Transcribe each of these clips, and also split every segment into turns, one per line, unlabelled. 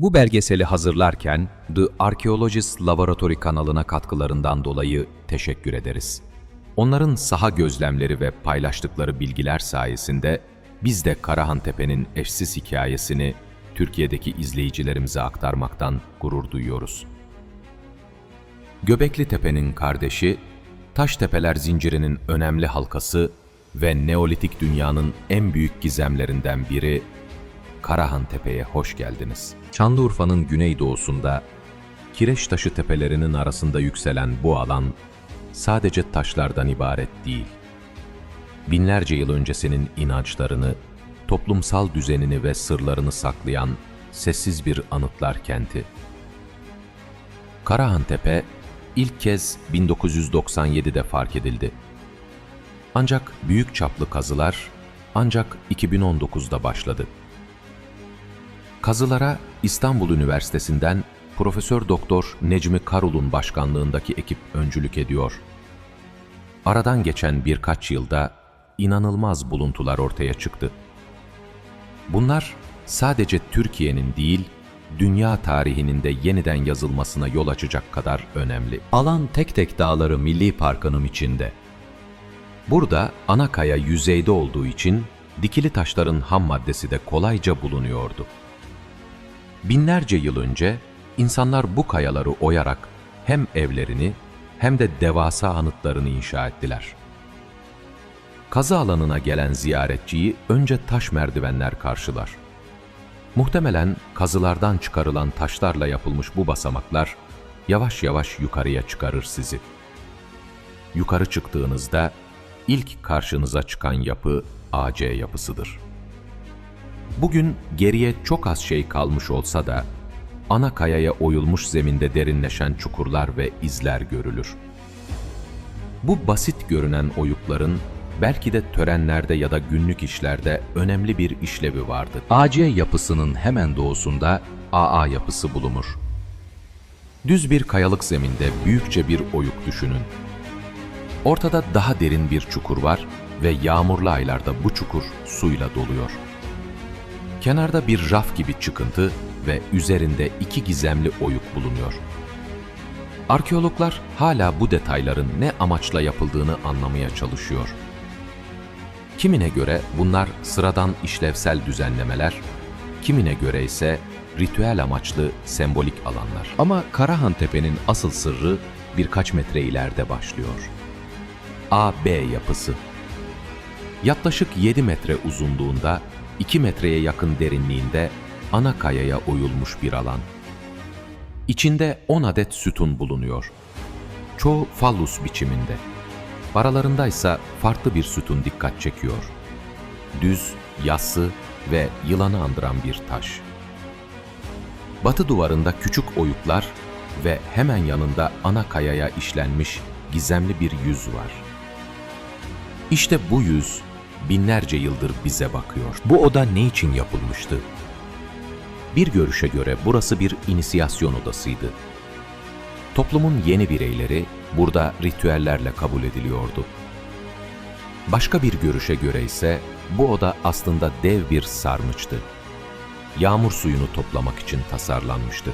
Bu belgeseli hazırlarken The Archaeologist Laboratory kanalına katkılarından dolayı teşekkür ederiz. Onların saha gözlemleri ve paylaştıkları bilgiler sayesinde biz de Karahantepe'nin eşsiz hikayesini Türkiye'deki izleyicilerimize aktarmaktan gurur duyuyoruz. Göbekli Tepe'nin kardeşi, Taştepeler zincirinin önemli halkası ve Neolitik dünyanın en büyük gizemlerinden biri Karahan Tepe'ye hoş geldiniz. Şanlıurfa'nın güneydoğusunda Kireçtaşı tepelerinin arasında yükselen bu alan sadece taşlardan ibaret değil. Binlerce yıl öncesinin inançlarını, toplumsal düzenini ve sırlarını saklayan sessiz bir anıtlar kenti. Karahan Tepe ilk kez 1997'de fark edildi. Ancak büyük çaplı kazılar ancak 2019'da başladı. Kazılara İstanbul Üniversitesi'nden Profesör Doktor Necmi Karul'un başkanlığındaki ekip öncülük ediyor. Aradan geçen birkaç yılda inanılmaz buluntular ortaya çıktı. Bunlar sadece Türkiye'nin değil, dünya tarihinin de yeniden yazılmasına yol açacak kadar önemli. Alan tek tek dağları Milli Parkı'nın içinde. Burada ana kaya yüzeyde olduğu için dikili taşların ham maddesi de kolayca bulunuyordu. Binlerce yıl önce insanlar bu kayaları oyarak hem evlerini hem de devasa anıtlarını inşa ettiler. Kazı alanına gelen ziyaretçiyi önce taş merdivenler karşılar. Muhtemelen kazılardan çıkarılan taşlarla yapılmış bu basamaklar yavaş yavaş yukarıya çıkarır sizi. Yukarı çıktığınızda ilk karşınıza çıkan yapı AC yapısıdır. Bugün geriye çok az şey kalmış olsa da ana kayaya oyulmuş zeminde derinleşen çukurlar ve izler görülür. Bu basit görünen oyukların belki de törenlerde ya da günlük işlerde önemli bir işlevi vardı. AC yapısının hemen doğusunda AA yapısı bulunur. Düz bir kayalık zeminde büyükçe bir oyuk düşünün. Ortada daha derin bir çukur var ve yağmurlu aylarda bu çukur suyla doluyor. Kenarda bir raf gibi çıkıntı ve üzerinde iki gizemli oyuk bulunuyor. Arkeologlar hala bu detayların ne amaçla yapıldığını anlamaya çalışıyor. Kimine göre bunlar sıradan işlevsel düzenlemeler, kimine göre ise ritüel amaçlı sembolik alanlar. Ama Karahan Tepe'nin asıl sırrı birkaç metre ileride başlıyor. AB yapısı. Yaklaşık 7 metre uzunluğunda, 2 metreye yakın derinliğinde ana kayaya oyulmuş bir alan. İçinde 10 adet sütun bulunuyor. Çoğu fallus biçiminde. Aralarında ise farklı bir sütun dikkat çekiyor. Düz, yassı ve yılanı andıran bir taş. Batı duvarında küçük oyuklar ve hemen yanında ana kayaya işlenmiş gizemli bir yüz var. İşte bu yüz binlerce yıldır bize bakıyor. Bu oda ne için yapılmıştı? Bir görüşe göre burası bir inisiyasyon odasıydı. Toplumun yeni bireyleri burada ritüellerle kabul ediliyordu. Başka bir görüşe göre ise bu oda aslında dev bir sarnıçtı. Yağmur suyunu toplamak için tasarlanmıştı.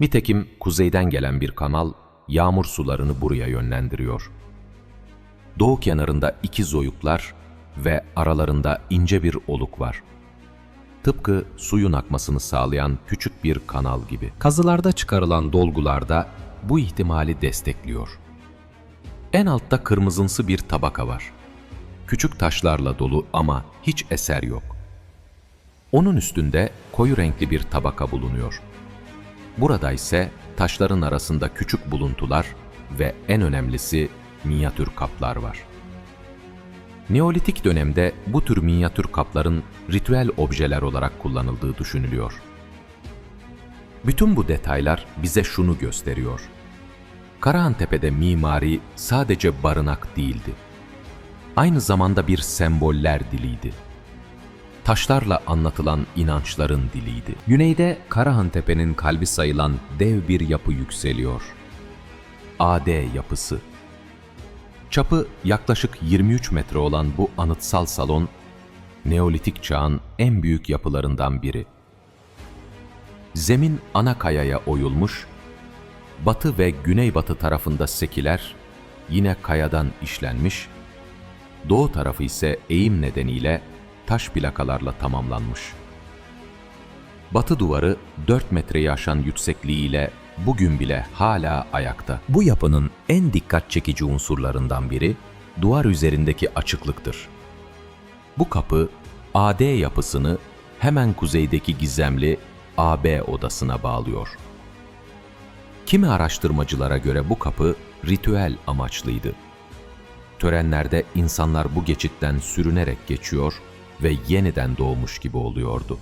Nitekim kuzeyden gelen bir kanal yağmur sularını buraya yönlendiriyor. Doğu kenarında iki zoyuklar ve aralarında ince bir oluk var. Tıpkı suyun akmasını sağlayan küçük bir kanal gibi. Kazılarda çıkarılan dolgularda bu ihtimali destekliyor. En altta kırmızımsı bir tabaka var. Küçük taşlarla dolu ama hiç eser yok. Onun üstünde koyu renkli bir tabaka bulunuyor. Burada ise taşların arasında küçük buluntular ve en önemlisi minyatür kaplar var. Neolitik dönemde bu tür minyatür kapların ritüel objeler olarak kullanıldığı düşünülüyor. Bütün bu detaylar bize şunu gösteriyor. Karahantepe'de mimari sadece barınak değildi. Aynı zamanda bir semboller diliydi. Taşlarla anlatılan inançların diliydi. Güneyde Karahantepe'nin kalbi sayılan dev bir yapı yükseliyor. AD yapısı. Çapı yaklaşık 23 metre olan bu anıtsal salon, Neolitik çağın en büyük yapılarından biri. Zemin ana kayaya oyulmuş, batı ve güneybatı tarafında sekiler yine kayadan işlenmiş, doğu tarafı ise eğim nedeniyle taş plakalarla tamamlanmış. Batı duvarı 4 metreyi aşan yüksekliğiyle bugün bile hala ayakta.
Bu yapının en dikkat çekici unsurlarından biri duvar üzerindeki açıklıktır.
Bu kapı AD yapısını hemen kuzeydeki gizemli AB odasına bağlıyor. Kimi araştırmacılara göre bu kapı ritüel amaçlıydı. Törenlerde insanlar bu geçitten sürünerek geçiyor ve yeniden doğmuş gibi oluyordu.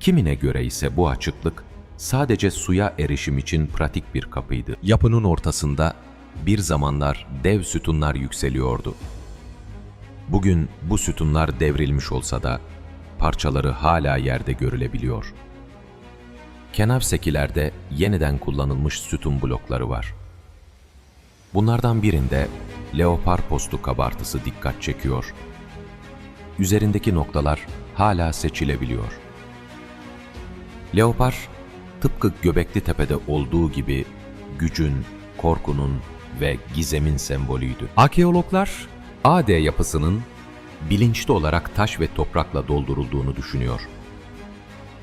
Kimine göre ise bu açıklık sadece suya erişim için pratik bir kapıydı. Yapının ortasında bir zamanlar dev sütunlar yükseliyordu. Bugün bu sütunlar devrilmiş olsa da parçaları hala yerde görülebiliyor. Kenar sekilerde yeniden kullanılmış sütun blokları var. Bunlardan birinde leopar postu kabartısı dikkat çekiyor. Üzerindeki noktalar hala seçilebiliyor. Leopar, tıpkı Göbekli Tepe'de olduğu gibi gücün, korkunun ve gizemin sembolüydü. Arkeologlar, AD yapısının bilinçli olarak taş ve toprakla doldurulduğunu düşünüyor.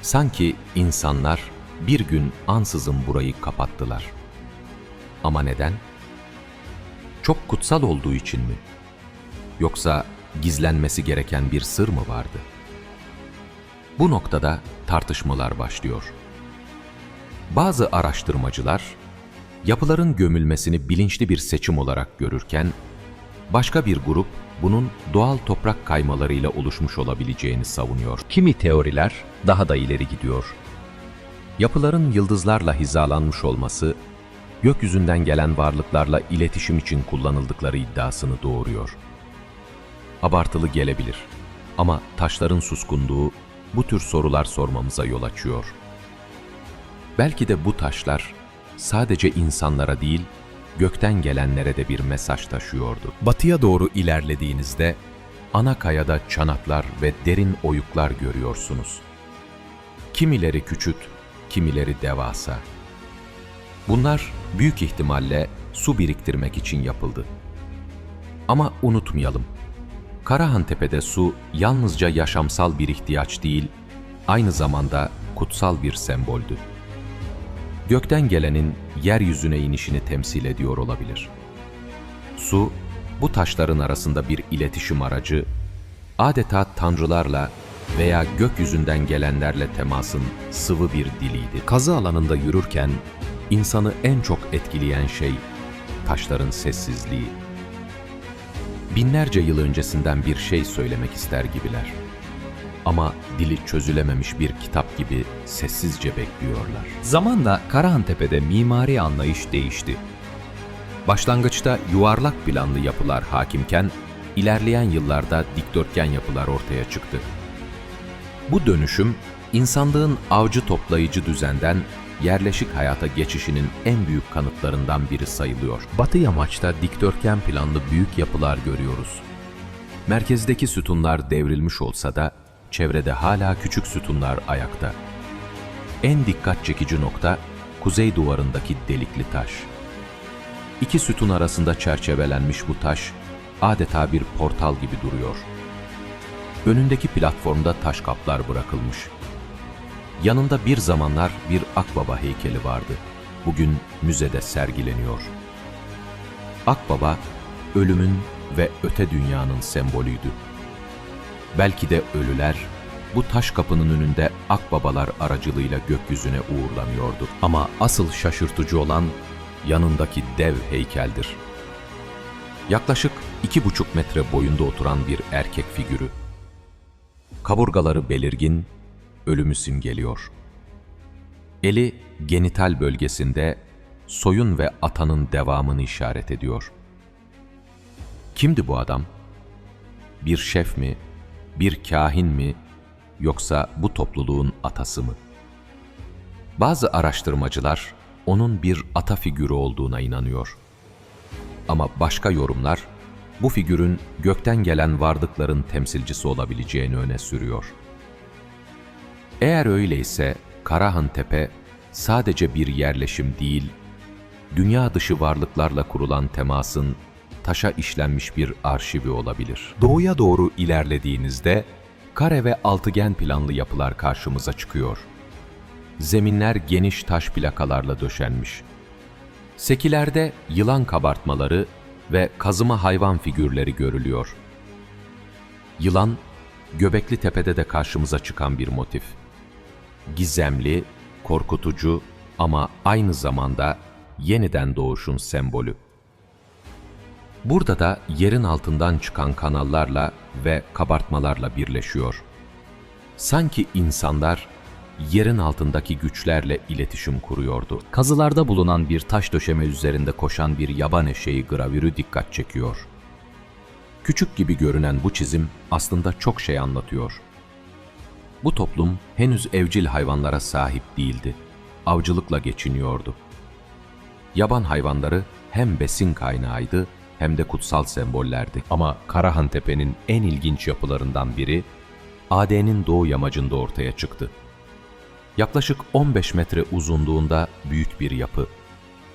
Sanki insanlar bir gün ansızın burayı kapattılar. Ama neden? Çok kutsal olduğu için mi? Yoksa gizlenmesi gereken bir sır mı vardı? Bu noktada tartışmalar başlıyor. Bazı araştırmacılar yapıların gömülmesini bilinçli bir seçim olarak görürken başka bir grup bunun doğal toprak kaymalarıyla oluşmuş olabileceğini savunuyor.
Kimi teoriler daha da ileri gidiyor.
Yapıların yıldızlarla hizalanmış olması, gökyüzünden gelen varlıklarla iletişim için kullanıldıkları iddiasını doğuruyor. Abartılı gelebilir ama taşların suskunluğu bu tür sorular sormamıza yol açıyor. Belki de bu taşlar sadece insanlara değil, gökten gelenlere de bir mesaj taşıyordu. Batıya doğru ilerlediğinizde ana kayada çanaklar ve derin oyuklar görüyorsunuz. Kimileri küçük, kimileri devasa. Bunlar büyük ihtimalle su biriktirmek için yapıldı. Ama unutmayalım, Karahantepe'de su yalnızca yaşamsal bir ihtiyaç değil, aynı zamanda kutsal bir semboldü. Gökten gelenin yeryüzüne inişini temsil ediyor olabilir. Su, bu taşların arasında bir iletişim aracı, adeta tanrılarla veya gökyüzünden gelenlerle temasın sıvı bir diliydi. Kazı alanında yürürken insanı en çok etkileyen şey taşların sessizliği. Binlerce yıl öncesinden bir şey söylemek ister gibiler. Ama dili çözülememiş bir kitap gibi sessizce bekliyorlar.
Zamanla Karahantepe'de mimari anlayış değişti.
Başlangıçta yuvarlak planlı yapılar hakimken, ilerleyen yıllarda dikdörtgen yapılar ortaya çıktı. Bu dönüşüm, insanlığın avcı toplayıcı düzenden yerleşik hayata geçişinin en büyük kanıtlarından biri sayılıyor. Batı yamaçta dikdörtgen planlı büyük yapılar görüyoruz. Merkezdeki sütunlar devrilmiş olsa da çevrede hala küçük sütunlar ayakta. En dikkat çekici nokta kuzey duvarındaki delikli taş. İki sütun arasında çerçevelenmiş bu taş adeta bir portal gibi duruyor. Önündeki platformda taş kaplar bırakılmış. Yanında bir zamanlar bir akbaba heykeli vardı. Bugün müzede sergileniyor. Akbaba, ölümün ve öte dünyanın sembolüydü. Belki de ölüler, bu taş kapının önünde akbabalar aracılığıyla gökyüzüne uğurlanıyordu. Ama asıl şaşırtıcı olan yanındaki dev heykeldir. Yaklaşık iki buçuk metre boyunda oturan bir erkek figürü. Kaburgaları belirgin, ölümü simgeliyor. Eli genital bölgesinde soyun ve atanın devamını işaret ediyor. Kimdi bu adam? Bir şef mi, bir kahin mi, yoksa bu topluluğun atası mı? Bazı araştırmacılar onun bir ata figürü olduğuna inanıyor. Ama başka yorumlar bu figürün gökten gelen varlıkların temsilcisi olabileceğini öne sürüyor. Eğer öyleyse Karahan Tepe sadece bir yerleşim değil, dünya dışı varlıklarla kurulan temasın taşa işlenmiş bir arşivi olabilir. Doğuya doğru ilerlediğinizde kare ve altıgen planlı yapılar karşımıza çıkıyor. Zeminler geniş taş plakalarla döşenmiş. Sekilerde yılan kabartmaları ve kazıma hayvan figürleri görülüyor. Yılan, Göbekli Tepe'de de karşımıza çıkan bir motif. Gizemli, korkutucu ama aynı zamanda yeniden doğuşun sembolü. Burada da yerin altından çıkan kanallarla ve kabartmalarla birleşiyor. Sanki insanlar yerin altındaki güçlerle iletişim kuruyordu.
Kazılarda bulunan bir taş döşeme üzerinde koşan bir yaban eşeği gravürü dikkat çekiyor.
Küçük gibi görünen bu çizim aslında çok şey anlatıyor. Bu toplum henüz evcil hayvanlara sahip değildi. Avcılıkla geçiniyordu. Yaban hayvanları hem besin kaynağıydı hem de kutsal sembollerdi.
Ama Karahan Tepe'nin en ilginç yapılarından biri AD'nin doğu yamacında ortaya çıktı.
Yaklaşık 15 metre uzunluğunda büyük bir yapı.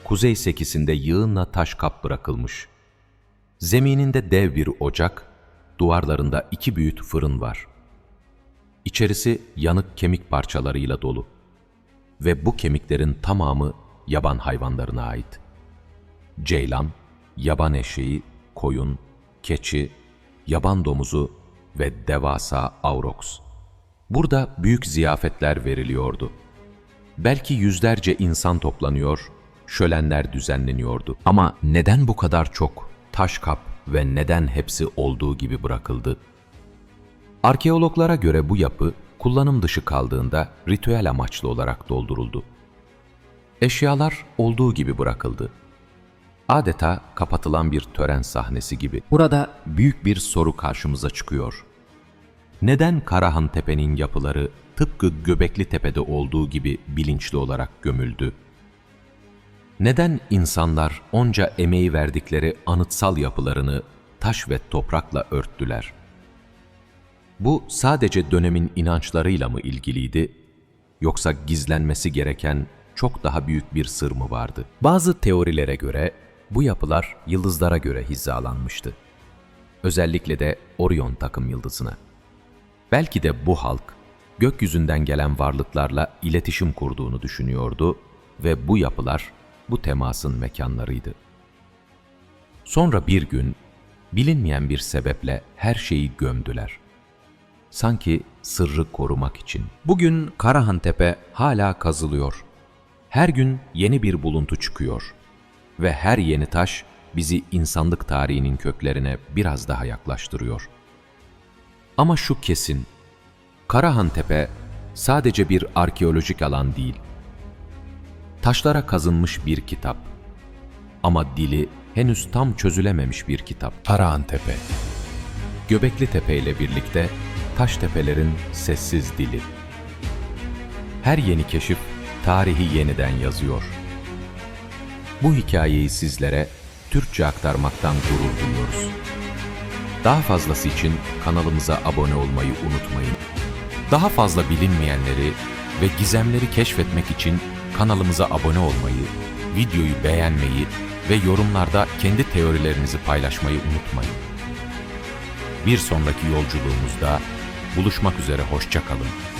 Kuzey sekisinde yığınla taş kap bırakılmış. Zemininde dev bir ocak, duvarlarında iki büyük fırın var. İçerisi yanık kemik parçalarıyla dolu. Ve bu kemiklerin tamamı yaban hayvanlarına ait. Ceylan, yaban eşeği, koyun, keçi, yaban domuzu ve devasa auroks. Burada büyük ziyafetler veriliyordu. Belki yüzlerce insan toplanıyor, şölenler düzenleniyordu. Ama neden bu kadar çok taş kap ve neden hepsi olduğu gibi bırakıldı? Arkeologlara göre bu yapı kullanım dışı kaldığında ritüel amaçlı olarak dolduruldu. Eşyalar olduğu gibi bırakıldı. Adeta kapatılan bir tören sahnesi gibi. Burada büyük bir soru karşımıza çıkıyor. Neden Karahan Tepe'nin yapıları tıpkı Göbekli Tepe'de olduğu gibi bilinçli olarak gömüldü? Neden insanlar onca emeği verdikleri anıtsal yapılarını taş ve toprakla örttüler? Bu sadece dönemin inançlarıyla mı ilgiliydi, yoksa gizlenmesi gereken çok daha büyük bir sır mı vardı?
Bazı teorilere göre bu yapılar yıldızlara göre hizalanmıştı. Özellikle de Orion takım yıldızına. Belki de bu halk gökyüzünden gelen varlıklarla iletişim kurduğunu düşünüyordu ve bu yapılar bu temasın mekanlarıydı. Sonra bir gün bilinmeyen bir sebeple her şeyi gömdüler. Sanki sırrı korumak için. Bugün Karahan Tepe hala kazılıyor. Her gün yeni bir buluntu çıkıyor ve her yeni taş bizi insanlık tarihinin köklerine biraz daha yaklaştırıyor. Ama şu kesin, Karahan Tepe sadece bir arkeolojik alan değil. Taşlara kazınmış bir kitap. Ama dili henüz tam çözülememiş bir kitap. Karahan Tepe. Göbekli Tepe ile birlikte taş tepelerin sessiz dili. Her yeni keşif tarihi yeniden yazıyor. Bu hikayeyi sizlere Türkçe aktarmaktan gurur duyuyoruz. Daha fazlası için kanalımıza abone olmayı unutmayın. Daha fazla bilinmeyenleri ve gizemleri keşfetmek için kanalımıza abone olmayı, videoyu beğenmeyi ve yorumlarda kendi teorilerinizi paylaşmayı unutmayın. Bir sonraki yolculuğumuzda buluşmak üzere hoşça kalın.